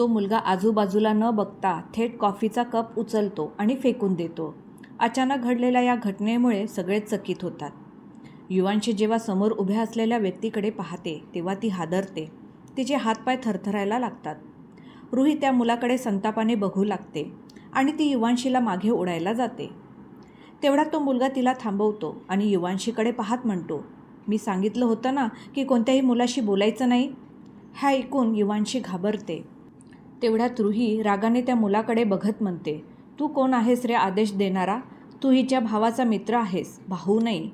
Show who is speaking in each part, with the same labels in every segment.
Speaker 1: तो मुलगा आजूबाजूला न बघता थेट कॉफीचा कप उचलतो आणि फेकून देतो. अचानक घडलेल्या या घटनेमुळे सगळेच चकित होतात. युवांशी जेव्हा समोर उभ्या असलेल्या व्यक्तीकडे पाहते तेव्हा ती हादरते. तिचे हातपाय थरथरायला लागतात. रुही त्या मुलाकडे संतापाने बघू लागते आणि ती युवांशीला मागे ओढायला जाते. तेवढा तो मुलगा तिला थांबवतो आणि युवांशीकडे पाहत म्हणतो मी सांगितलं होतं ना की कोणत्याही मुलाशी बोलायचं नाही. हे ऐकून युवांशी घाबरते. तेवढ्यात रुही रागाने त्या मुलाकडे बघत म्हणते तू कोण आहेस रे आदेश देणारा? तू हिच्या भावाचा मित्र आहेस भाऊ नाही.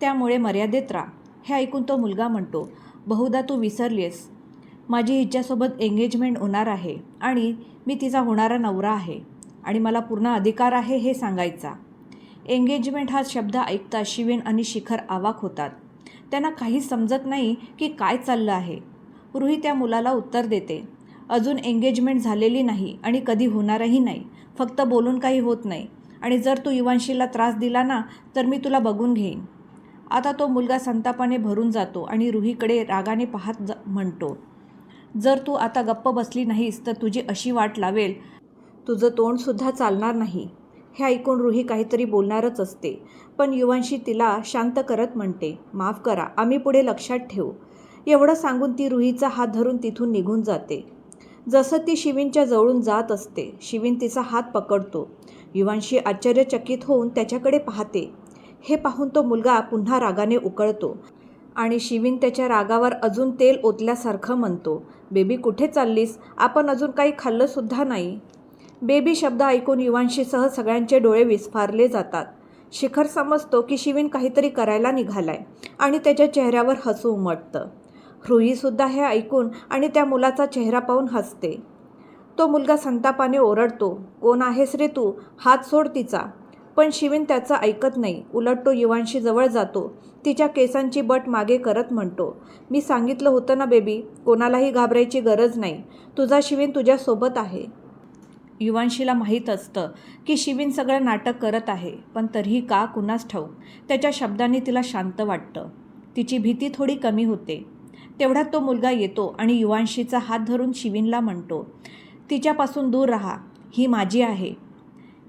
Speaker 1: त्यामुळे मर्यादेत राहा. हे ऐकून तो मुलगा म्हणतो बहुधा तू विसरलीस माझी हिच्यासोबत एंगेजमेंट होणार आहे आणि मी तिचा होणारा नवरा आहे आणि मला पूर्ण अधिकार आहे हे सांगायचा. एंगेजमेंट हा शब्द ऐकता शिवेन आणि शिखर आवाक होतात. त्यांना काही समजत नाही की काय चाललं आहे. रुही त्या मुलाला उत्तर देते अजून एंगेजमेंट झालेली नाही आणि कधी होणारही नाही. फक्त बोलून काही होत नाही. आणि जर तू युवांशीला त्रास दिला ना तर मी तुला बघून घेईन. आता तो मुलगा संतापाने भरून जातो आणि रुहीकडे रागाने पाहत ज म्हणतो जर तू आता गप्प बसली नाहीस तर तुझी अशी वाट लावेल. तुझं तोंडसुद्धा चालणार नाही. हे ऐकून रुही काहीतरी बोलणारच असते. पण युवांशी तिला शांत करत म्हणते माफ करा आम्ही पुढे लक्षात ठेवू. एवढं सांगून ती रुहीचा हात धरून तिथून निघून जाते. जसं ती शिवींच्या जवळून जात असते शिवीन तिचा हात पकडतो. युवांशी आश्चर्यचकित होऊन त्याच्याकडे पाहते. हे पाहून तो मुलगा पुन्हा रागाने उकळतो आणि शिवीन त्याच्या रागावर अजून तेल ओतल्यासारखं म्हणतो बेबी कुठे चाललीस? आपण अजून काही खाल्लंसुद्धा नाही. बेबी शब्द ऐकून युवांशीसह सगळ्यांचे डोळे विस्फारले जातात. शिखर समजतो की शिवीन काहीतरी करायला निघालाय आणि त्याच्या चेहऱ्यावर हसू उमटतं. ह्रुईसुद्धा हे ऐकून आणि त्या मुलाचा चेहरा पाहून हसते. तो मुलगा संतापाने ओरडतो कोण आहेस रे तू? हात सोड तिचा. पण शिवीन त्याचं ऐकत नाही. उलट तो युवांशी जवळ जातो. तिच्या केसांची बट मागे करत म्हणतो मी सांगितलं होतं ना बेबी कोणालाही घाबरायची गरज नाही. तुझा शिवीन तुझ्यासोबत आहे. युवांशीला माहीत असतं की शिवीन सगळं नाटक करत आहे पण तरीही का कुणास ठाऊक? त्याच्या शब्दांनी तिला शांत वाटतं. तिची भीती थोडी कमी होते. तेवढ्यात तो मुलगा येतो आणि युवांशीचा हात धरून शिवीनला म्हणतो तिच्यापासून दूर राहा ही माझी आहे.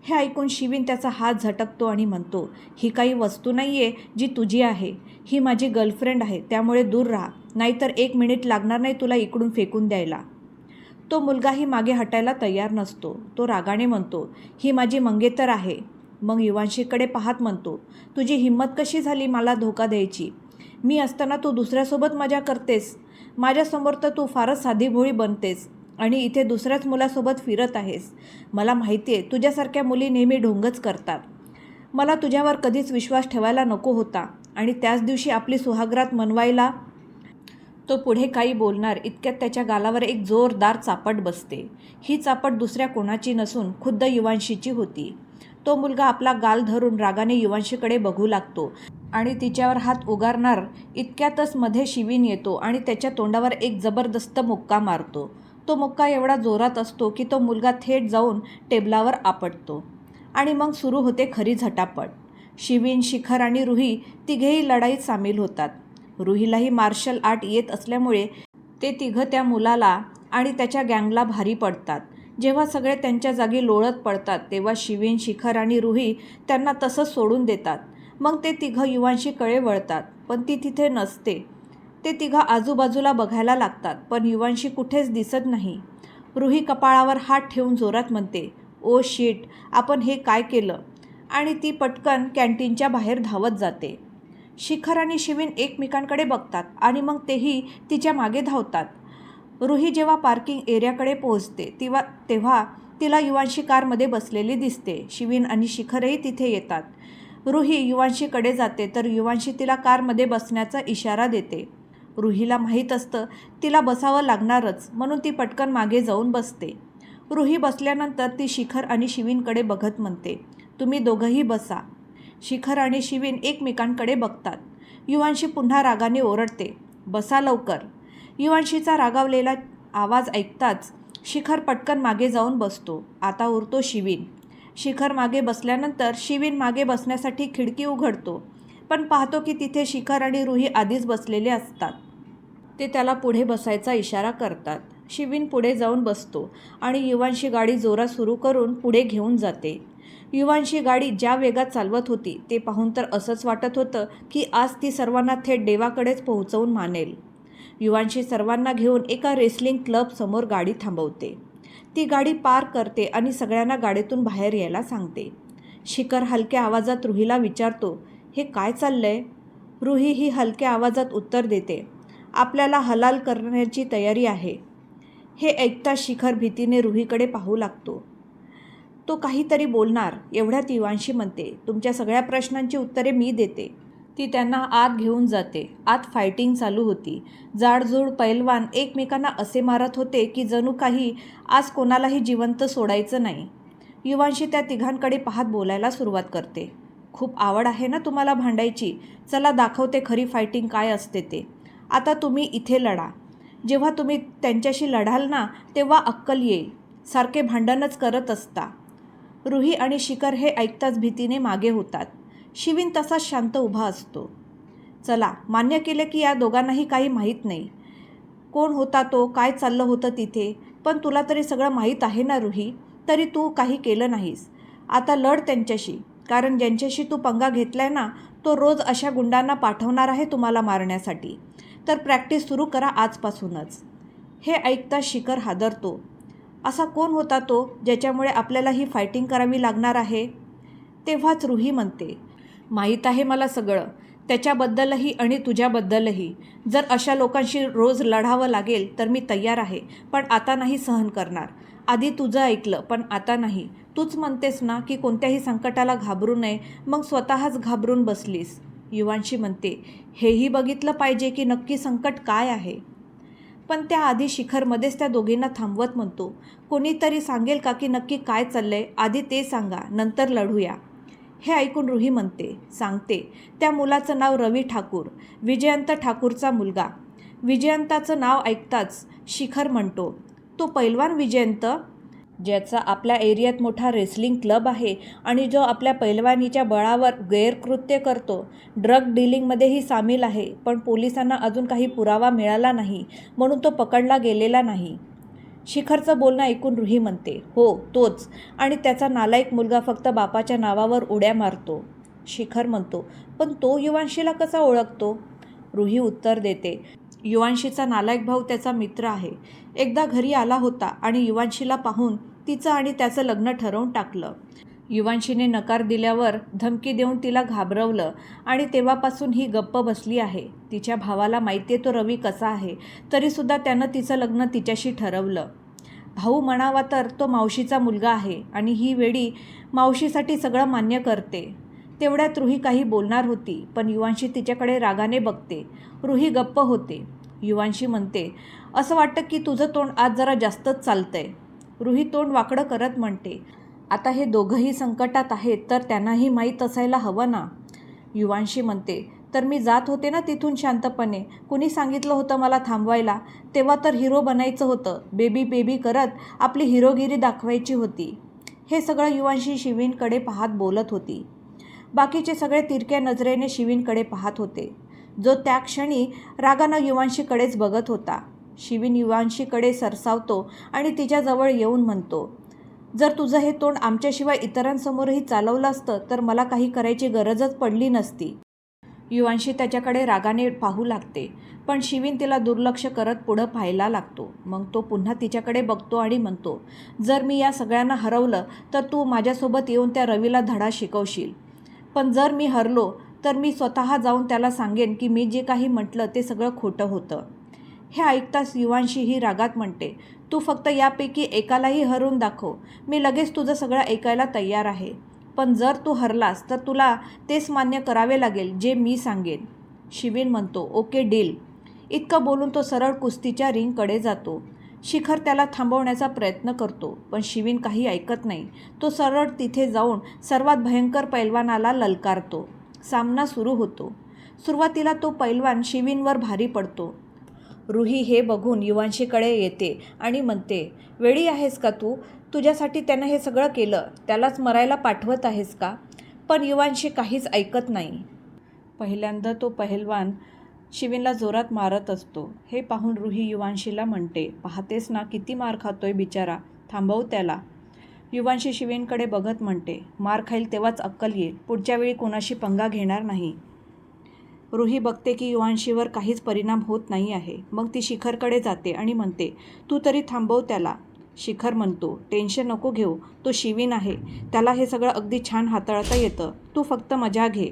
Speaker 1: हे ऐकून शिवीन त्याचा हात झटकतो आणि म्हणतो ही काही वस्तू नाही आहे जी तुझी आहे ही माझी गर्लफ्रेंड आहे त्यामुळे दूर राहा नाहीतर एक मिनिट लागणार नाही तुला इकडून फेकून द्यायला. तो मुलगाही मागे हटायला तयार नसतो. तो रागाने म्हणतो ही माझी मंगेतर आहे. मग युवांशीकडे पाहत म्हणतो तुझी हिंमत कशी झाली मला धोका द्यायची? मी असताना तू दुसऱ्यासोबत मजा करतेस. माझ्यासमोर तर तू फारच साधीभोळी बनतेस आणि इथे दुसऱ्याच मुलासोबत फिरत आहेस. मला माहिती आहे तुझ्यासारख्या मुली नेहमी ढोंगच करतात. मला तुझ्यावर कधीच विश्वास ठेवायला नको होता आणि त्याच दिवशी आपली सुहाग्रात मनवायला तो पुढे काही बोलणार इतक्यात त्याच्या गालावर एक जोरदार चापट बसते. ही चापट दुसऱ्या कोणाची नसून खुद्द युवांशीची होती. तो मुलगा आपला गाल धरून रागाने युवांशीकडे बघू लागतो. आणि तिच्यावर हात उगारणार इतक्यातच मध्ये शिवीन येतो आणि त्याच्या तोंडावर एक जबरदस्त मुक्का मारतो. तो मुक्का एवढा जोरात असतो की तो मुलगा थेट जाऊन टेबलावर आपटतो. आणि मग सुरू होते खरी झटापट. शिवीन शिखर आणि रुही तिघेही लढाईत सामील होतात. रुहीलाही मार्शल आर्ट येत असल्यामुळे ते तिघं त्या मुलाला आणि त्याच्या गँगला भारी पडतात. जेव्हा सगळे त्यांच्या जागी लोळत पडतात तेव्हा शिवीन शिखर आणि रुही त्यांना तसंच सोडून देतात. मग ते तिघं युवांशी कळे वळतात पण ती तिथे नसते. ते तिघं आजूबाजूला बघायला लागतात पण युवांशी कुठेच दिसत नाही. रुही कपाळावर हात ठेवून जोरात म्हणते ओ शीट आपण हे काय केलं? आणि ती पटकन कॅन्टीनच्या बाहेर धावत जाते. शिखर आणि शिवीन एकमेकांकडे बघतात आणि मग तेही तिच्यामागे धावतात. रुही जेव्हा पार्किंग एरियाकडे पोहोचते तेव्हा तेव्हा तिला युवांशी कारमध्ये बसलेली दिसते. शिवीन आणि शिखरही तिथे येतात. रुही युवांशीकडे जाते तर युवांशी तिला कारमध्ये बसण्याचा इशारा देते. रुहीला माहीत असतं तिला बसावं लागणारच म्हणून ती पटकन मागे जाऊन बसते. रुही बसल्यानंतर ती शिखर आणि शिवीनकडे बघत म्हणते तुम्ही दोघंही बसा. शिखर आणि शिवीन एकमेकांकडे बघतात. युवांशी पुन्हा रागाने ओरडते बसा लवकर. युवांशीचा रागावलेला आवाज ऐकताच शिखर पटकन मागे जाऊन बसतो. आता उरतो शिवीन. शिखर मागे बसल्यानंतर शिवीन मागे बसण्यासाठी खिडकी उघडतो. पण पाहतो की तिथे शिखर आणि रुही आधीच बसलेले असतात. ते त्याला पुढे बसायचा इशारा करतात. शिवीन पुढे जाऊन बसतो आणि युवांशी गाडी जोरात सुरू करून पुढे घेऊन जाते. युवांशी गाडी ज्या वेगात चालवत होती ते पाहून तर असंच वाटत होतं की आज ती सर्वांना थेट देवाकडेच पोहोचवून मानेल. युवांशी सर्वांना घेऊन एका रेसलिंग क्लबसमोर गाडी थांबवते. ती गाडी पार करते आणि सगळ्यांना गाडीतून बाहेर यायला सांगते. शिखर हलक्या आवाजात रुहीला विचारतो हे काय चाललंय? रुही ही हलक्या आवाजात उत्तर देते आपल्याला हलाल करण्याची तयारी आहे. हे ऐकता शिखर भीतीने रुहीकडे पाहू लागतो. तो काहीतरी बोलणार एवढ्यात युवांशी म्हणते तुमच्या सगळ्या प्रश्नांची उत्तरे मी देते. ती त्यांना आत घेऊन जाते. आत फायटिंग चालू होती. जाडजूड पैलवान एकमेकांना असे मारत होते की जणू काही आज कोणालाही जिवंत सोडायचं नाही. युवांशी त्या तिघांकडे पाहत बोलायला सुरुवात करते. खूप आवड आहे ना तुम्हाला भांडायची? चला दाखवते खरी फायटिंग काय असते ते. आता तुम्ही इथे लढा. जेव्हा तुम्ही त्यांच्याशी लढाल ना तेव्हा अक्कल येईल. सारखे भांडणच करत असता. रुही आणि शिखर हे ऐकताच भीतीने मागे होतात. शिवीन तसाच शांत उभा असतो. चला मान्य केले की या दोघांनाही काही माहीत नाही. कोण होता तो काय चाललं होतं तिथे? पण तुला तरी सगळं माहीत आहे ना रुही? तरी तू काही केलं नाहीस. आता लढ त्यांच्याशी. कारण ज्यांच्याशी तू पंगा घेतलाय ना तो रोज अशा गुंडांना पाठवणार आहे तुम्हाला मारण्यासाठी. तर प्रॅक्टिस सुरू करा आजपासूनच. हे ऐकता शिखर हादरतो. असा कोण होता तो ज्याच्यामुळे आपल्याला ही फायटिंग करावी लागणार आहे? तेव्हाच रुही म्हणते माहीत आहे मला सगळं. त्याच्याबद्दलही आणि तुझ्याबद्दलही. जर अशा लोकांशी रोज लढावं लागेल तर मी तयार आहे पण आता नाही सहन करणार. आधी तुझं ऐकलं पण आता नाही. तूच म्हणतेस ना की कोणत्याही संकटाला घाबरू नये मग स्वतःच घाबरून बसलीस. युवांशी म्हणते हेही बघितलं पाहिजे की नक्की संकट काय आहे? पण त्याआधी शिखरमध्येच त्या दोघींना थांबवत म्हणतो कोणीतरी सांगेल का की नक्की काय चाललंय? आधी ते सांगा नंतर लढूया. हे ऐकून रुही म्हणते सांगते त्या मुलाचं नाव रवी ठाकूर विजयंत ठाकूरचा मुलगा. विजयंताचं नाव ऐकताच शिखर म्हणतो तो पैलवान विजयंत? ज्याचा आपल्या एरियात मोठा रेसलिंग क्लब आहे आणि जो आपल्या पैलवानीच्या बळावर गैरकृत्य करतो ड्रग डिलिंगमध्येही सामील आहे पण पोलिसांना अजून काही पुरावा मिळाला नाही म्हणून तो पकडला गेलेला नाही. शिखरचं बोलणं ऐकून रुही म्हणते हो तोच. आणि त्याचा नालायक मुलगा फक्त बापाच्या नावावर उड्या मारतो. शिखर म्हणतो पण तो युवांशीला कसा ओळखतो? रुही उत्तर देते युवांशीचा नालायक भाऊ त्याचा मित्र आहे. एकदा घरी आला होता आणि युवांशीला पाहून तिचं आणि त्याचं लग्न ठरवून टाकलं. युवांशीने नकार दिल्यावर धमकी देऊन तिला घाबरवलं आणि तेव्हापासून ही गप्प बसली आहे. तिच्या भावाला माहिती आहे तो रवी कसा आहे तरीसुद्धा त्यानं तिचं लग्न तिच्याशी ठरवलं. भाऊ म्हणावा तर तो मावशीचा मुलगा आहे आणि ही वेळी मावशीसाठी सगळं मान्य करते. तेवढ्यात रुही काही बोलणार होती पण युवांशी तिच्याकडे रागाने बघते. रुही गप्प होते. युवांशी म्हणते असं वाटतं की तुझं तोंड आज जरा जास्तच चालतंय. रुही तोंड वाकडं करत म्हणते आता हे दोघंही संकटात आहेत तर त्यांनाही माहीत असायला हवं ना? युवांशी म्हणते तर मी जात होते ना तिथून शांतपणे. कुणी सांगितलं होतं मला थांबवायला? तेव्हा तर हिरो बनायचं होतं. बेबी बेबी करत आपली हिरोगिरी दाखवायची होती. हे सगळं युवांशी शिवींकडे पाहत बोलत होती. बाकीचे सगळे तिरक्या नजरेने शिवींकडे पाहत होते. जो त्या क्षणी रागानं युवांशीकडेच बघत होता. शिवीन युवांशीकडे सरसावतो आणि तिच्याजवळ येऊन म्हणतो जर तुझं हे तोंड आमच्याशिवाय इतरांसमोरही चालवलं असतं तर मला काही करायची गरजच पडली नसती. युवांशी त्याच्याकडे रागाने पाहू लागते पण शिवीन तिला दुर्लक्ष करत पुढं पाहायला लागतो. मग तो पुन्हा तिच्याकडे बघतो आणि म्हणतो जर मी या सगळ्यांना हरवलं तर तू माझ्यासोबत येऊन त्या रवीला धडा शिकवशील. पण जर मी हरलो तर मी स्वतः जाऊन त्याला सांगेन की मी जे काही म्हटलं ते सगळं खोटं होतं. हे ऐकताच युवांशी ही रागात म्हणते तू फक्त यापैकी एकालाही हरवून दाखव. मी लगेच तुझं सगळं ऐकायला तयार आहे. पण जर तू हरलास तर तुला तेच मान्य करावे लागेल जे मी सांगेन. शिवीन म्हणतो ओके डील. इतकं बोलून तो सरळ कुस्तीच्या रिंगकडे जातो. शिखर त्याला थांबवण्याचा प्रयत्न करतो पण शिवीन काही ऐकत नाही. तो सरळ तिथे जाऊन सर्वात भयंकर पैलवानाला ललकारतो. सामना सुरू होतो. सुरुवातीला तो पैलवान शिवीनवर भारी पडतो. रुही हे बघून युवांशीकडे येते आणि म्हणते वेळी आहेस का तू? तुझ्यासाठी त्यानं हे सगळं केलं. त्यालाच मरायला पाठवत आहेस का? पण युवांशी काहीच ऐकत नाही. पहिल्यांदा तो पहिलवान शिवीनला जोरात मारत असतो. हे पाहून रुही युवांशीला म्हणते पाहतेस ना किती मार खातोय बिचारा. थांबव त्याला. युवांशी शिवीनकडे बघत म्हणते मार खाईल तेव्हाच अक्कल येईल. पुढच्या वेळी कोणाशी पंगा घेणार नाही. रुही बघते की युवांशीवर काहीच परिणाम होत नाही आहे. मग ती शिखरकडे जाते आणि म्हणते तू तरी थांबव त्याला. शिखर म्हणतो टेन्शन नको घेऊ तो शिवीन आहे. त्याला हे सगळं अगदी छान हाताळता येतं. तू फक्त मजा घे.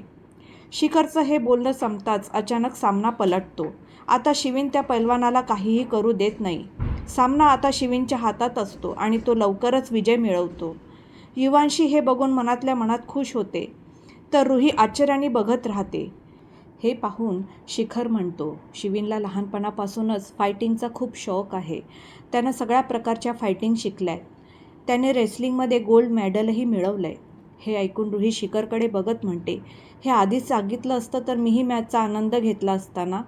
Speaker 1: शिखरचं हे बोलणं संपताच अचानक सामना पलटतो. आता शिवीन त्या पैलवानाला काहीही करू देत नाही. सामना आता शिवीनच्या हातात असतो आणि तो लवकरच विजय मिळवतो. युवांशी हे बघून मनातल्या मनात खुश होते. तर रुही आश्चर्याने बघत राहते. हे पाहून शिखर म्हणतो शिवीनला लहानपणापासूनच फायटिंगचा खूप शौक आहे. त्यानं सगळ्या प्रकारच्या फायटिंग शिकल्या. आहेत त्याने रेसलिंगमध्ये गोल्ड मेडलही मिळवलं आहे हे ऐकून रुही शिखरकडे बघत म्हणते हे आधीच सांगितलं असतं तर मीही मॅचचा आनंद घेतला असताना?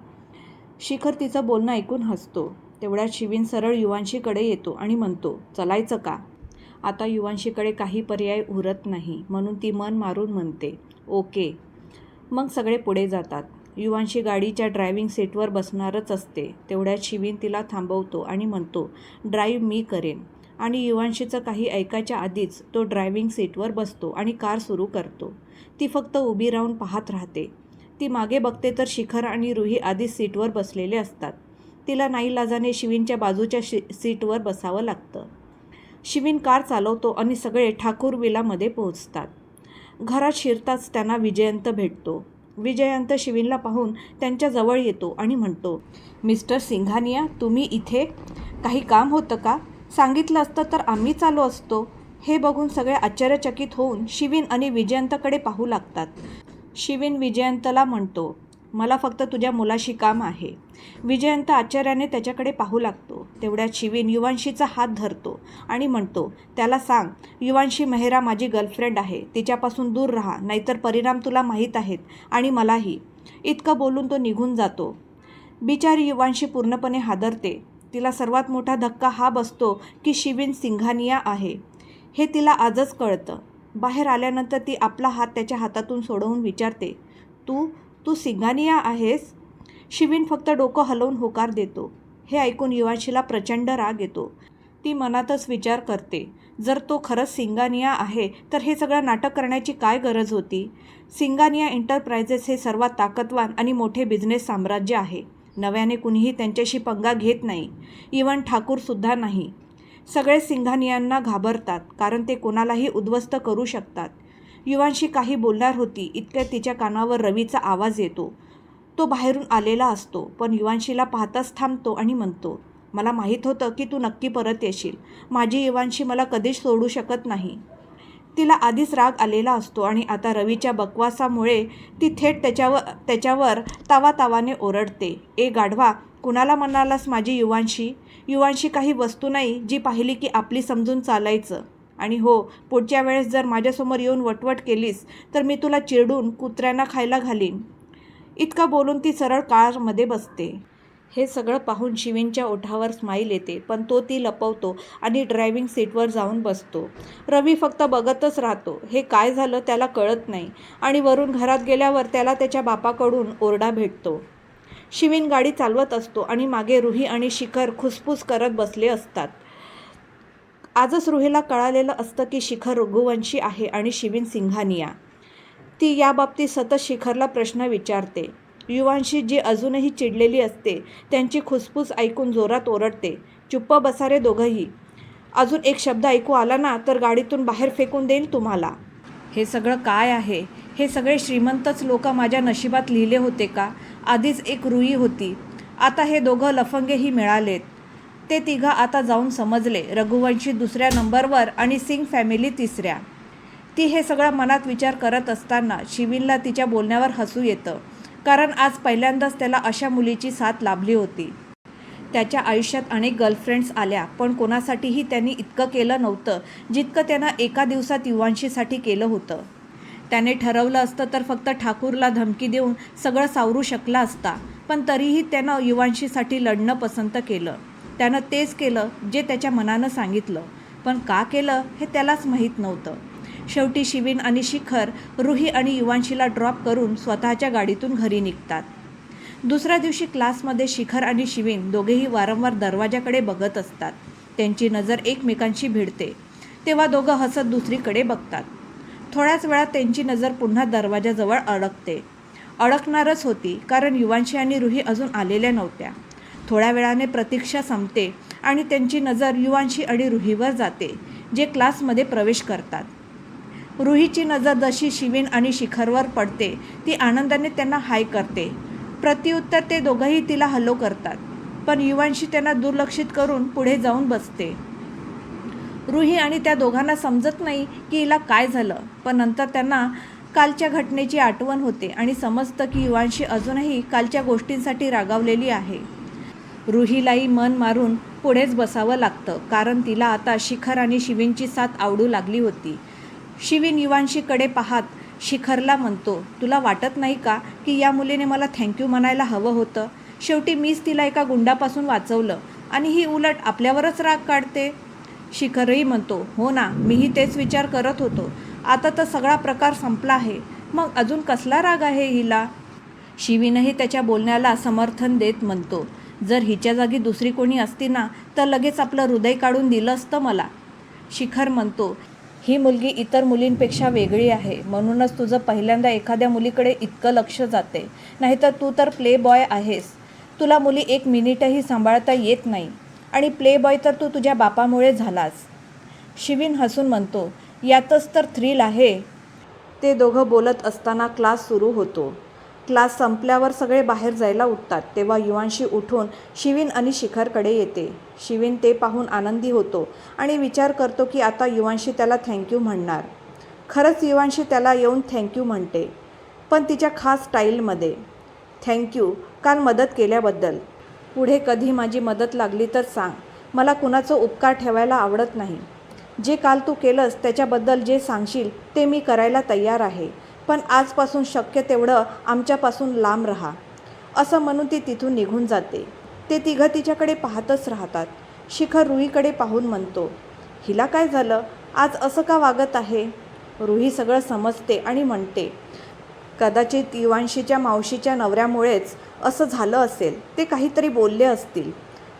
Speaker 1: शिखर तिचं बोलणं ऐकून हसतो. तेवढ्यात शिवीन सरळ युवांशीकडे येतो आणि म्हणतो चलायचं का? आता युवांशीकडे काही पर्याय उरत नाही म्हणून ती मन मारून म्हणते ओके. मग सगळे पुढे जातात. युवांशी गाडीच्या ड्रायव्हिंग सीटवर बसणारच असते. तेवढ्यात शिवीन तिला थांबवतो आणि म्हणतो ड्राईव्ह मी करेन. आणि युवांशीचं काही ऐकायच्या आधीच तो ड्रायव्हिंग सीटवर बसतो आणि कार सुरू करतो. ती फक्त उभी राहून पाहत राहते. ती मागे बघते तर शिखर आणि रुही आधीच सीटवर बसलेले असतात. तिला नाईलाजाने शिवीनच्या बाजूच्या शि सीटवर बसावं लागतं. शिवीन कार चालवतो आणि सगळे ठाकूर विलामध्ये पोहोचतात. घरात शिरताच त्यांना विजयंत भेटतो. विजयंत शिवीनला पाहून त्यांच्याजवळ येतो आणि म्हणतो मिस्टर सिंघानिया तुम्ही इथे? काही काम होतं का? सांगितलं असतं तर आम्ही चालू असतो. हे बघून सगळे आश्चर्यचकित होऊन शिवीन आणि विजयंतकडे पाहू लागतात. शिवीन विजयंतला म्हणतो मला फक्त तुझ्या मुलाशी काम आहे. विजयंत आश्चर्याने त्याच्याकडे पाहू लागतो. तेवढ्यात शिवीन युवांशीचा हात धरतो आणि म्हणतो त्याला सांग युवांशी मेहरा माझी गर्लफ्रेंड आहे. तिच्यापासून दूर राहा नाहीतर परिणाम तुला माहीत आहेत आणि मलाही. इतकं बोलून तो निघून जातो. बिचारी युवांशी पूर्णपणे हादरते. तिला सर्वात मोठा धक्का हा बसतो की शिवीन सिंघानिया आहे. हे तिला आजच कळतं. बाहेर आल्यानंतर ती आपला हात त्याच्या हातातून सोडवून विचारते तू तू सिंघानिया आहेस? शिवीन फक्त डोकं हलवून होकार देतो. हे ऐकून युवांशीला प्रचंड राग येतो. ती मनातच विचार करते. जर तो खरंच सिंगानिया आहे तर हे सगळं नाटक करण्याची काय गरज होती? सिंगानिया एंटरप्राइजेस हे सर्वात ताकदवान आणि मोठे बिझनेस साम्राज्य आहे. नव्याने कुणीही त्यांच्याशी पंगा घेत नाही. इवन ठाकूरसुद्धा नाही. सगळे सिंघानियांना घाबरतात कारण ते कोणालाही उद्ध्वस्त करू शकतात. युवांशी काही बोलणार होती इतक्या तिच्या कानावर रवीचा आवाज येतो. तो बाहेरून आलेला असतो पण युवांशीला पाहताच थांबतो आणि म्हणतो मला माहीत होतं की तू नक्की परत येशील. माझी युवांशी मला कधीच सोडू शकत नाही. तिला आधीच राग आलेला असतो आणि आता रवीच्या बकवासामुळे ती थेट त्याच्यावर त्याच्यावर तावा तावाने ओरडते. ए गाढवा कुणाला म्हणालास माझी युवांशी? युवांशी काही वस्तू नाही जी पाहिली की आपली समजून चालायचं. आणि हो पुढच्या वेळेस जर माझ्यासमोर येऊन वटवट केलीस तर मी तुला चिरडून कुत्र्यांना खायला घालीन. इतकं बोलून ती सरळ कारमध्ये बसते. हे सगळं पाहून शिवीनच्या ओठावर स्माईल येते पण तो ती लपवतो आणि ड्रायव्हिंग सीटवर जाऊन बसतो. रवी फक्त बघतच राहतो. हे काय झालं त्याला कळत नाही आणि वरून घरात गेल्यावर त्याला त्याच्या बापाकडून ओरडा भेटतो. शिवीन गाडी चालवत असतो आणि मागे रुही आणि शिखर खुसफुस करत बसले असतात. आजच रुहीला कळालेलं असतं की शिखर रघुवंशी आहे आणि शिवीन सिंघानिया. ती याबाबतीत सतत शिखरला प्रश्न विचारते. युवांशी जी अजूनही चिडलेली असते त्यांची खुसफूस ऐकून जोरात ओरडते. चुप्प बसारे दोघंही. अजून एक शब्द ऐकू आला ना तर गाडीतून बाहेर फेकून देईल तुम्हाला. हे सगळं काय आहे? हे सगळे श्रीमंतच लोक माझ्या नशिबात लिहिले होते का? आधीच एक रुई होती. आता हे दोघं लफंगेही मिळालेत. ते तिघं आता जाऊन समजले रघुवंशी दुसऱ्या नंबरवर आणि सिंग फॅमिली तिसऱ्या. ती हे सगळं मनात विचार करत असताना शिवीनला तिच्या बोलण्यावर हसू येतं कारण आज पहिल्यांदाच त्याला अशा मुलीची साथ लाभली होती. त्याच्या आयुष्यात अनेक गर्लफ्रेंड्स आल्या पण कोणासाठीही त्यांनी इतकं केलं नव्हतं जितकं त्यानं एका दिवसात युवांशीसाठी केलं होतं. त्याने ठरवलं असतं तर फक्त ठाकूरला धमकी देऊन सगळं सावरू शकला असता पण तरीही त्यानं युवांशीसाठी लढणं पसंत केलं. त्यानं तेच केलं जे त्याच्या मनानं सांगितलं. पण का केलं हे त्यालाच माहीत नव्हतं. शेवटी शिवीन आणि शिखर रुही आणि युवांशीला ड्रॉप करून स्वतःच्या गाडीतून घरी निघतात. दुसऱ्या दिवशी क्लासमध्ये शिखर आणि शिवीन दोघेही वारंवार दरवाजाकडे बघत असतात. त्यांची नजर एकमेकांशी भिडते. तेव्हा दोघं हसत दुसरीकडे बघतात. थोड्याच वेळात त्यांची नजर पुन्हा दरवाजाजवळ अडकते. अडकणारच होती कारण युवांशी आणि रुही अजून आलेल्या नव्हत्या. थोड्या वेळाने प्रतीक्षा संपते आणि त्यांची नजर युवांशी आणि रुहीवर जाते जे क्लासमध्ये प्रवेश करतात. रुहीची नजर जशी शिवीन आणि शिखरवर पडते ती आनंदाने त्यांना हाय करते. प्रत्युत्तर ते दोघंही तिला हलो करतात पण युवांशी त्यांना दुर्लक्षित करून पुढे जाऊन बसते. रुही आणि त्या दोघांना समजत नाही की हिला काय झालं पण नंतर त्यांना कालच्या घटनेची आठवण होते आणि समजतं की युवांशी अजूनही कालच्या गोष्टींसाठी रागावलेली आहे. रुहीलाही मन मारून पुढेच बसावं लागतं कारण तिला आता शिखर आणि शिवींची साथ आवडू लागली होती. शिवीन युवांशीकडे पाहात शिखरला म्हणतो तुला वाटत नाही का की या मुलीने मला थँक्यू म्हणायला हवं होतं? शेवटी मीच तिला एका गुंडापासून वाचवलं आणि ही उलट आपल्यावरच राग काढते? शिखरही म्हणतो हो ना मीही तेच विचार करत होतो. आता तर सगळा प्रकार संपला आहे. मग अजून कसला राग आहे हिला? शिवीनही त्याच्या बोलण्याला समर्थन देत म्हणतो जर हिच्या जागी दुसरी कोणी असती ना तर लगेच आपलं हृदय काढून दिलं असतं मला. शिखर म्हणतो ही मुलगी इतर मुलींपेक्षा वेगळी आहे. म्हणूनच तुझं पहिल्यांदा एखाद्या मुलीकडे इतकं लक्ष जाते. नाहीतर तू तर प्ले बॉय आहेस. तुला मुली एक मिनिटही सांभाळता येत नाही. आणि प्ले बॉय तर तू तुझ्या बापामुळे झालास. शिवीन हसून म्हणतो यातच तर थ्रिल आहे. ते दोघं बोलत असताना क्लास सुरू होतो. क्लास संपल्यावर सगळे बाहेर जायला उठतात. तेव्हा युवांशी उठून शिवीन आणि शिखरकडे येते. शिवीन ते पाहून आनंदी होतो आणि विचार करतो की आता युवांशी त्याला थँक्यू म्हणणार. खरंच युवांशी त्याला येऊन थँक्यू म्हणते. पण तिच्या खास स्टाईलमध्ये थँक्यू काल मदत केल्याबद्दल पुढे कधी माझी मदत लागली तर सांग. मला कुणाचं उपकार ठेवायला आवडत नाही. जे काल तू केलंस त्याच्याबद्दल जे सांगशील ते मी करायला तयार आहे. पण आजपासून शक्य तेवढं आमच्यापासून लांब राहा. असं म्हणून ती तिथून निघून जाते. ते तिघं तिच्याकडे पाहतच राहतात. शिखर रुईकडे पाहून म्हणतो हिला काय झालं? आज असं का वागत आहे? रुही सगळं समजते आणि म्हणते कदाचित युवांशीच्या मावशीच्या नवऱ्यामुळेच असं झालं असेल. ते काहीतरी बोलले असतील.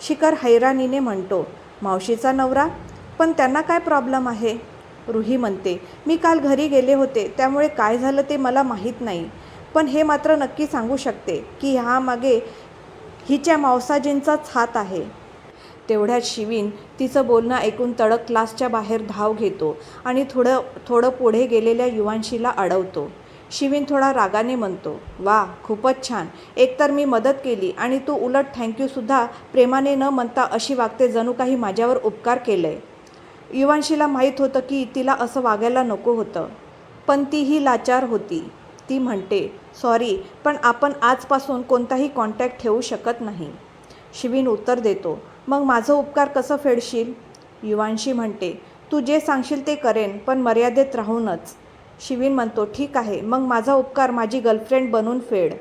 Speaker 1: शिखर हैराणीने म्हणतो मावशीचा नवरा? पण त्यांना काय प्रॉब्लेम आहे? रुही म्हणते मी काल घरी गेले होते त्यामुळे काय झालं ते मला माहीत नाही. पण हे मात्र नक्की सांगू शकते की ह्यामागे हिच्या मावसाजींचाच हात आहे. तेवढ्यात शिवीन तिचं बोलणं ऐकून तडक क्लासच्या बाहेर धाव घेतो आणि थोडं थोडं पुढे गेलेल्या युवांशीला अडवतो. शिवीन थोडा रागाने म्हणतो वा खूपच छान. एकतर मी मदत केली आणि तू उलट थँक्यूसुद्धा प्रेमाने न म्हणता अशी वागते जणू काही माझ्यावर उपकार केलं आहे युवांशीला माहीत होतं की तिला असं वागायला नको होतं. पण तीही लाचार होती. ती म्हणते सॉरी पण आपण आजपासून कोणताही कॉन्टॅक्ट ठेवू शकत नाही. शिवीन उत्तर देतो मग माझं उपकार कसं फेडशील? युवांशी म्हणते तू जे सांगशील ते करेन पण मर्यादेत राहूनच. शिवीन म्हणतो ठीक आहे मग माझा उपकार माझी गर्लफ्रेंड बनून फेड.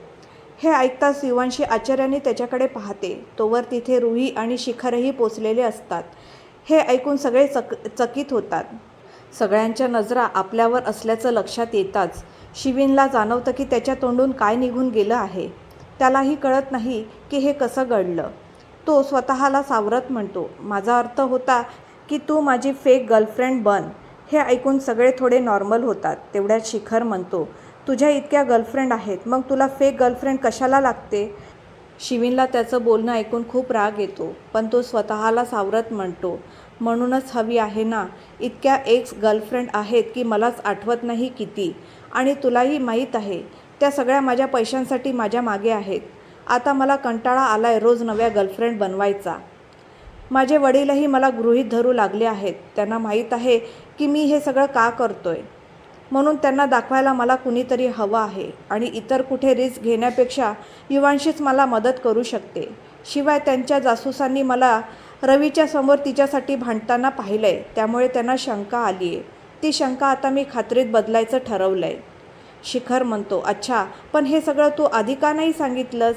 Speaker 1: हे ऐकताच युवांशी आचार्याने त्याच्याकडे पाहते. तोवर तिथे रुही आणि शिखरही पोचलेले असतात. हे ऐकून सगळे चक चकित होतात. सगळ्यांच्या नजरा आपल्यावर असल्याचं लक्षात येताच शिवीनला जाणवतं की त्याच्या तोंडून काय निघून गेलं आहे. त्यालाही कळत नाही की हे कसं घडलं. तो स्वतःला सावरत म्हणतो माझा अर्थ होता की तू माझी फेक गर्लफ्रेंड बन. हे ऐकून सगळे थोडे नॉर्मल होतात तेवढ्यात शिखर म्हणतो तुझ्या इतक्या गर्लफ्रेंड आहेत मग तुला फेक गर्लफ्रेंड कशाला लागते? शिवीनला त्याचं बोलणं ऐकून खूप राग येतो पण तो स्वतःला सावरत म्हणतो म्हणूनच हवी आहे ना इतक्या एक्स गर्लफ्रेंड आहेत की मलाच आठवत नाही किती. आणि तुलाही माहीत आहे त्या सगळ्या माझ्या पैशांसाठी माझ्या मागे आहेत. आता मला कंटाळा आलाय रोज नव्या गर्लफ्रेंड बनवायचा. माझे वडीलही मला गृहीत धरू लागले आहेत. त्यांना माहीत आहे की मी हे सगळं का करतोय. म्हणून त्यांना दाखवायला मला कुणीतरी हवं आहे आणि इतर कुठे रिस्क घेण्यापेक्षा युवांशीच मला मदत करू शकते. शिवाय त्यांच्या जासूसांनी मला रवीच्या समोर तिच्यासाठी भांडताना पाहिलं आहे त्यामुळे त्यांना शंका आली आहे ती शंका आता मी खात्रीत बदलायचं ठरवलं आहे शिखर म्हणतो अच्छा पण हे सगळं तू आधी का नाही सांगितलंस?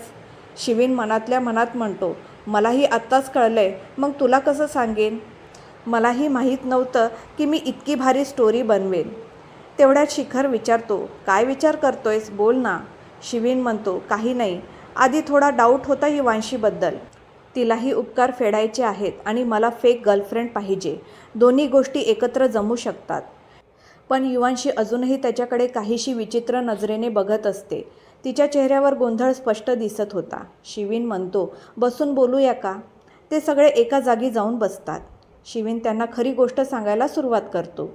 Speaker 1: शिवीन मनातल्या मनात म्हणतो मलाही आत्ताच कळलं आहे मग तुला कसं सांगेन? मलाही माहीत नव्हतं की मी इतकी भारी स्टोरी बनवेन. तेवढ्यात शिखर विचारतो काय विचार करतोयस? बोल ना. शिवीन म्हणतो काही नाही. आधी थोडा डाऊट होता युवांशीबद्दल. तिलाही उपकार फेडायचे आहेत आणि मला फेक गर्लफ्रेंड पाहिजे. दोन्ही गोष्टी एकत्र जमू शकतात. पण युवांशी अजूनही त्याच्याकडे काहीशी विचित्र नजरेने बघत असते. तिच्या चेहऱ्यावर गोंधळ स्पष्ट दिसत होता. शिवीन म्हणतो बसून बोलूया का? ते सगळे एका जागी जाऊन बसतात. शिवीन त्यांना खरी गोष्ट सांगायला सुरुवात करतो.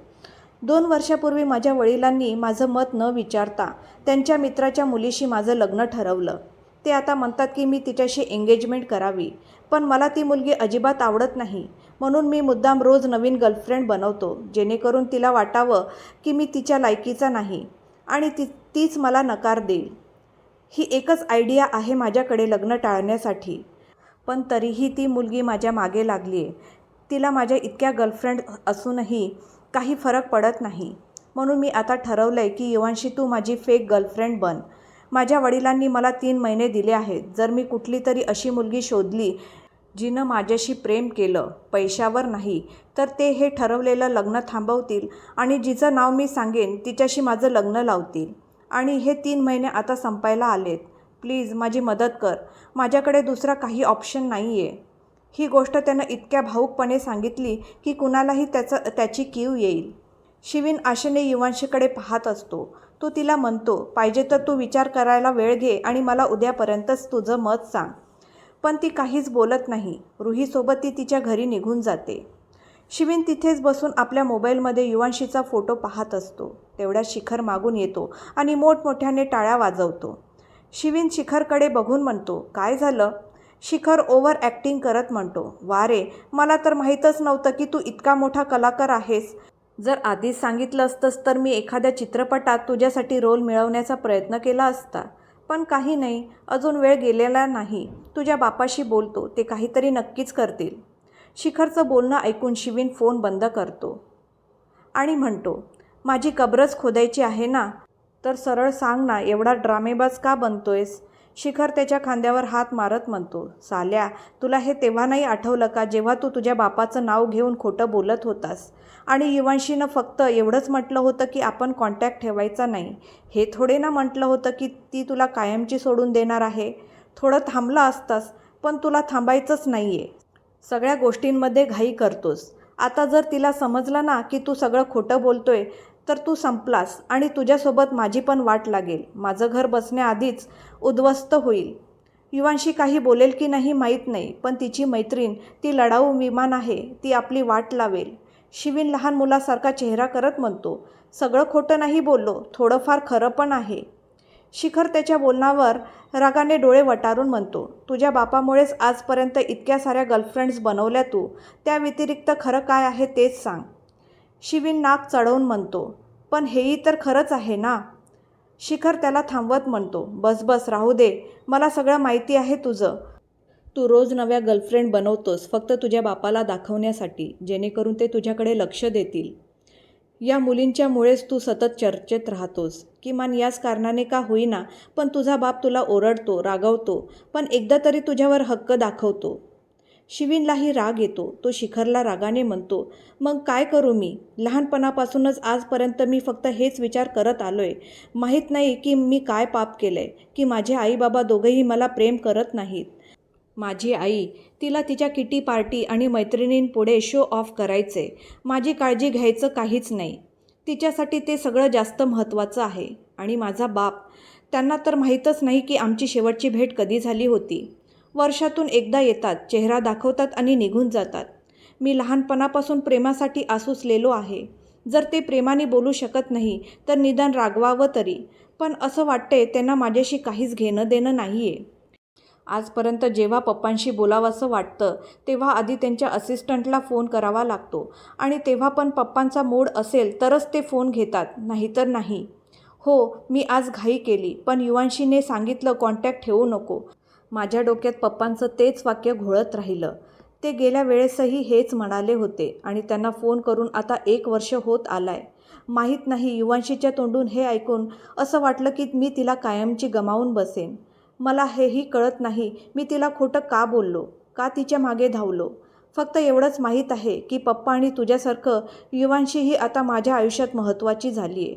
Speaker 1: दोन वर्षापूर्वी माझ्या वडिलांनी माझं मत न विचारता त्यांच्या मित्राच्या मुलीशी माझं लग्न ठरवलं. ते आता म्हणतात की मी तिच्याशी एंगेजमेंट करावी पण मला ती मुलगी अजिबात आवडत नाही. म्हणून मी मुद्दाम रोज नवीन गर्लफ्रेंड बनवतो जेणेकरून तिला वाटावं की मी तिच्या लायकीचा नाही आणि ती तीच मला नकार देईल. ही एकच आयडिया आहे माझ्याकडे लग्न टाळण्यासाठी. पण तरीही ती मुलगी माझ्या मागे लागली आहे तिला माझ्या इतक्या गर्लफ्रेंड असूनही काही फरक पडत नाही. म्हणून मी आता ठरवलं आहे की युवांशी तू माझी फेक गर्लफ्रेंड बन. माझ्या वडिलांनी मला तीन महिने दिले आहेत. जर मी कुठली तरी अशी मुलगी शोधली जिनं माझ्याशी प्रेम केलं पैशावर नाही तर ते हे ठरवलेलं लग्न थांबवतील आणि जिचं नाव मी सांगेन तिच्याशी माझं लग्न लावतील. आणि हे तीन महिने आता संपायला आलेत. प्लीज माझी मदत कर. माझ्याकडे दुसरा काही ऑप्शन नाही आहे ही गोष्ट त्यानं इतक्या भाऊकपणे सांगितली की कुणालाही त्याचं त्याची कीव येईल. शिवीन आशेने युवांशीकडे पाहत असतो. तो तिला म्हणतो पाहिजे तर तू विचार करायला वेळ घे आणि मला उद्यापर्यंतच तुझं मत सांग. पण ती काहीच बोलत नाही. रुहीसोबत ती तिच्या घरी निघून जाते. शिवीन तिथेच बसून आपल्या मोबाईलमध्ये युवांशीचा फोटो पाहत असतो. तेवढ्या शिखर मागून येतो आणि मोठमोठ्याने टाळ्या वाजवतो. शिवीन शिखरकडे बघून म्हणतो काय झालं? शिखर ओव्हर ॲक्टिंग करत म्हणतो वा रे मला तर माहीतच नव्हतं की तू इतका मोठा कलाकार आहेस. जर आधीच सांगितलं असतंस तर मी एखाद्या चित्रपटात तुझ्यासाठी रोल मिळवण्याचा प्रयत्न केला असता. पण काही नाही अजून वेळ गेलेला नाही. तुझ्या बापाशी बोलतो ते काहीतरी नक्कीच करतील. शिखरचं बोलणं ऐकून शिवीन फोन बंद करतो आणि म्हणतो माझी कब्रच खोदायची आहे ना? तर सरळ सांग ना एवढा ड्रामेबाज का बनतोयस? शिखर त्याच्या खांद्यावर हात मारत म्हणतो साल्या तुला हे तेव्हा नाही आठवलं का जेव्हा तू तुझ्या बापाचं नाव घेऊन खोटं बोलत होतास? आणि युवांशीनं फक्त एवढंच म्हटलं होतं की आपण कॉन्टॅक्ट ठेवायचा नाही. हे थोडे ना म्हटलं होतं की ती तुला कायमची सोडून देणार आहे. थोडं थांबलं असतास पण तुला थांबायचंच नाही आहे सगळ्या गोष्टींमध्ये घाई करतोस. आता जर तिला समजलं ना की तू सगळं खोटं बोलतोय तर तू संपलास आणि तुझ्यासोबत माझी पण वाट लागेल. माझं घर बसण्याआधीच उद्ध्वस्त होईल. युवांशी काही बोलेल की नाही माहीत नाही पण तिची मैत्रीण ती लढाऊ विमान आहे ती आपली वाट लावेल. शिवीन लहान मुलासारखा चेहरा करत म्हणतो सगळं खोटं नाही बोललो थोडंफार खरं पण आहे. शिखर त्याच्या बोलण्यावर रागाने डोळे वटारून म्हणतो तुझ्या बापामुळेच आजपर्यंत इतक्या साऱ्या गर्लफ्रेंड्स बनवल्या तू त्या व्यतिरिक्त खरं काय आहे तेच सांग. शिवीन नाक चढवून म्हणतो पण हेही तर खरंच आहे ना? शिखर त्याला थांबवत म्हणतो बस बस राहू दे मला सगळं माहिती आहे तुझं. तू रोज नव्या गर्लफ्रेंड बनवतोस फक्त तुझ्या बापाला दाखवण्यासाठी जेणेकरून ते तुझ्याकडे लक्ष देतील. या मुलींच्यामुळेच तू सतत चर्चेत राहतोस. किमान याच कारणाने का होईना पण तुझा बाप तुला ओरडतो रागवतो पण एकदा तरी तुझ्यावर हक्क दाखवतो. शिवीनलाही राग येतो. तो शिखरला रागाने म्हणतो मग काय करू मी? लहानपणापासूनच आजपर्यंत मी फक्त हेच विचार करत आलो आहे माहीत नाही की मी काय पाप केलं आहे की माझे आई बाबा दोघेही मला प्रेम करत नाहीत. माझी आई तिला तिच्या किटी पार्टी आणि मैत्रिणींपुढे शो ऑफ करायचे. माझी काळजी घ्यायचं काहीच नाही. तिच्यासाठी ते सगळं जास्त महत्त्वाचं आहे. आणि माझा बाप त्यांना तर माहीतच नाही की आमची शेवटची भेट कधी झाली होती. वर्षातून एकदा येतात चेहरा दाखवतात आणि निघून जातात. मी लहानपणापासून प्रेमासाठी आसूसलेलो आहे. जर ते प्रेमाने बोलू शकत नाही तर निदान रागवावं तरी. पण असं वाटतंय त्यांना माझ्याशी काहीच घेणं देणं नाही आहे आजपर्यंत जेव्हा पप्पांशी बोलावंसं वाटतं तेव्हा आधी त्यांच्या असिस्टंटला फोन करावा लागतो. आणि तेव्हा पण पप्पांचा मूड असेल तरच ते फोन घेतात नाहीतर नाही. हो मी आज घाई केली पण युवांशीने सांगितलं कॉन्टॅक्ट ठेवू नको. माझ्या डोक्यात पप्पांचं तेच वाक्य घोळत राहिलं. ते गेल्या वेळेसही हेच म्हणाले होते आणि त्यांना फोन करून आता एक वर्ष होत आलाय. माहीत नाही युवांशीच्या तोंडून हे ऐकून असं वाटलं की मी तिला कायमची गमावून बसेन. मला हेही कळत नाही मी तिला खोटं का बोललो? का तिच्यामागे धावलो? फक्त एवढंच माहीत आहे की पप्पा आणि तुझ्यासारखं युवांशीही आता माझ्या आयुष्यात महत्त्वाची झाली आहे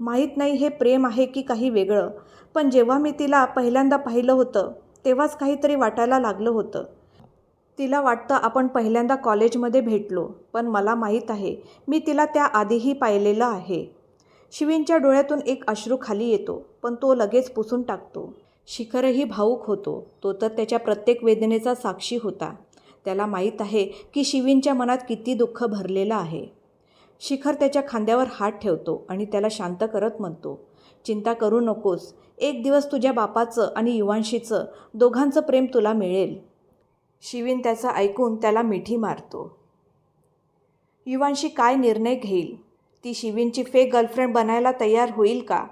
Speaker 1: माहीत नाही हे प्रेम आहे की काही वेगळं. पण जेव्हा मी तिला पहिल्यांदा पाहिलं होतं तेव्हाच काहीतरी वाटायला लागलं होतं. तिला वाटतं आपण पहिल्यांदा कॉलेजमध्ये भेटलो पण मला माहीत आहे मी तिला त्याआधीही पाहिलेलं आहे. शिवींच्या डोळ्यातून एक अश्रू खाली येतो पण तो लगेच पुसून टाकतो. शिखरही भाऊक होतो तो तर त्याच्या प्रत्येक वेदनेचा साक्षी होता. त्याला माहीत आहे की शिवींच्या मनात किती दुःख भरलेलं आहे. शिखर त्याच्या खांद्यावर हात ठेवतो आणि त्याला शांत करत म्हणतो चिंता करू नकोस एक दिवस तुझ्या बापाचं आणि युवांशीचं दोघांचं प्रेम तुला मिळेल. शिवीन त्याचं ऐकून त्याला मिठी मारतो. युवांशी काय निर्णय घेईल? ती शिवींची फेक गर्लफ्रेंड बनायला तयार होईल का?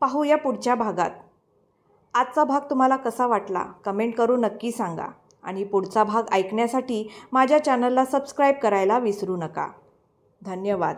Speaker 1: पाहूया पुढच्या भागात. आजचा भाग तुम्हाला कसा वाटला? कमेंट करून नक्की सांगा. आणि पुढचा भाग ऐकण्यासाठी माझ्या चॅनलला सबस्क्राईब करायला विसरू नका. धन्यवाद.